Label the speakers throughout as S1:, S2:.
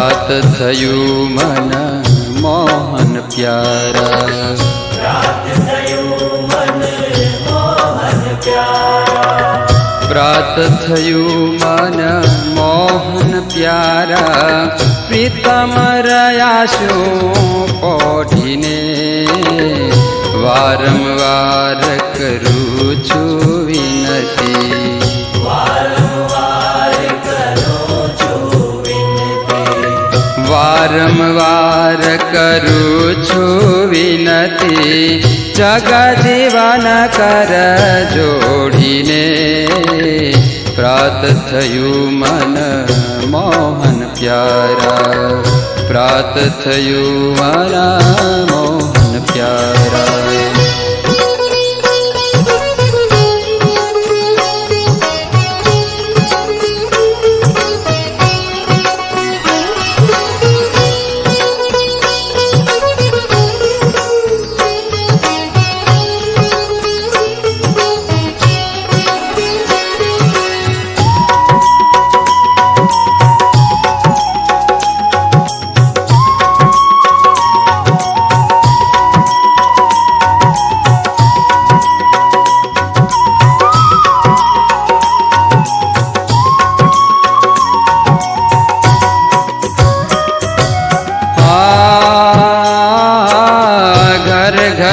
S1: પ્રાત થયું મન, મોહન પ્યારા. પ્રાત થયું મન, મોહન પ્યારા. પ્રીતમ રહ્યા શું પોઢીને વારંવાર કરું છું. વારંવાર કરું છું વિનતી. જગજીવન કર જોડીને પ્રાત થયું મન મોહન પ્યારા. પ્રાત થયું મારા મોહન પ્યારા.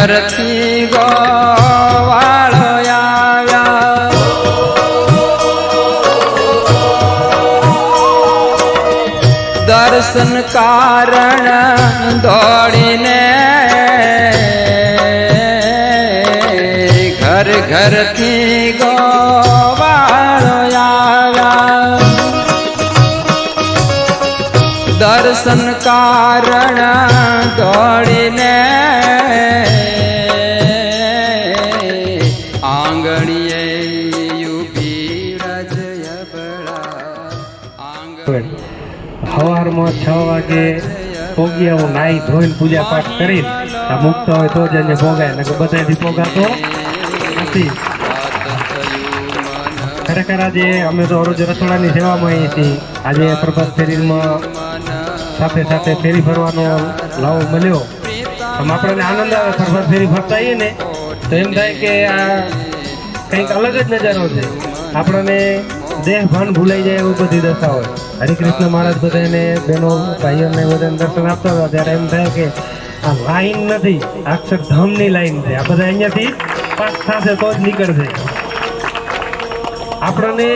S1: ઘરથી ગોવાળો આવ્યા. દર્શન કારણ દોડીને ઘર ઘરથી ગોવાળો આવ્યા. દર્શન કારણ દોડીને
S2: સવારમાં છ વાગે પોગ્યા હું નાઈ ધોઈને પૂજા પાઠ કરી. આ મુક્ત હોય તો જ એને ભોગાય ને બધાથી ભોગાતો નથી. ખરેખર આજે અમે તો રોજ રસોડાની સેવામાં આવીએ છીએ. આજે પ્રભાત ફેરીમાં સાથે સાથે ફેરી ફરવાનો લાવો મળ્યો. આમ આપણને આનંદ આવે પ્રભાત ફેરી ફરતા આવીએ ને, તો એમ થાય કે આ કંઈક અલગ જ નજારો છે. આપણને દેહ ભણ ભૂલાઈ જાય એવું બધી દશા હોય. હરિકૃષ્ણ મહારાજ બધાને, બહેનો, ભાઈઓને બધાને દર્શન આપતા હતા. ત્યારે એમ થાય કે આ લાઈન નથી અક્ષરધામની લાઈન છે. આ બધા અહીંયાથી પાસ થશે તો જ નીકળશે. આપણને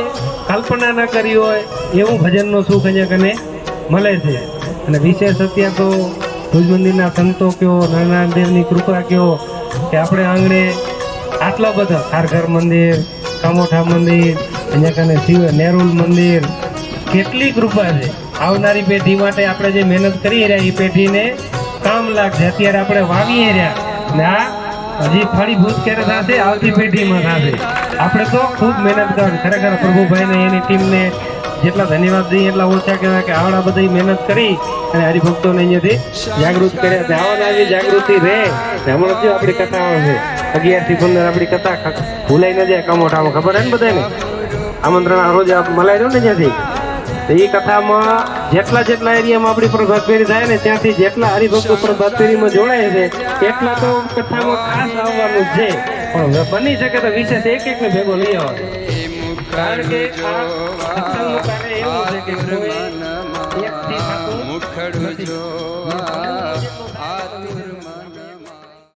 S2: કલ્પના ન કરી હોય એવું ભજનનું સુખ અહીંયા કને મળે છે. અને વિશેષ અત્યારે તો ભુજ મંદિરના સંતો કયો, નારાયણ દેવની કૃપા કયો, કે આપણે આંગણે આટલા બધા ખારઘર મંદિર, કામોઠા મંદિર અહીંયા કને શિવ નેહરુલ મંદિર. કેટલી કૃપા છે. આવનારી પેઢી માટે આપણે જે મહેનત કરી રહ્યા, એ પેઢીને કામ લાગશે. અત્યારે આપણે વાવીએ રહ્યા. ને આ હજી ફળીભૂત ક્યારે થશે? આવતી પેઢીમાં થશે. આપણે તો ખૂબ મહેનત કરવાની ખરેખર પ્રભુભાઈને, એની ટીમને જેટલા ધન્યવાદ દઈએ, એટલા ઓછા કહેવાય કે આવડા બધી મહેનત કરી અને હરિભક્તોને અહીંયાથી જાગૃત કર્યા. છે આવવાના આવી જાગૃતિ રહે. હમણાં જો આપણી કથા છે. અગિયારથી પંદર આપણી કથા ભૂલાઈ ન જાય કમોટામાં ખબર હે ને બધાને? આમંત્રણ રોજ મલાઈ રહ્યો ને ત્યાંથી? તો એ કથામાં જેટલા જેટલા એરિયામાં આપણી પ્રભાત ફેરી થાય ને ત્યાંથી જેટલા હરિભક્તો પ્રભાત ફેરીમાં જોડાય છે, એટલા તો કથામાં ખાસ આવવાનું છે. પણ બની શકે તો વિશેષ એક એક ને ભેગો લઈ આવવાનો. કારણ કે એવું છે કે કોઈ એકથી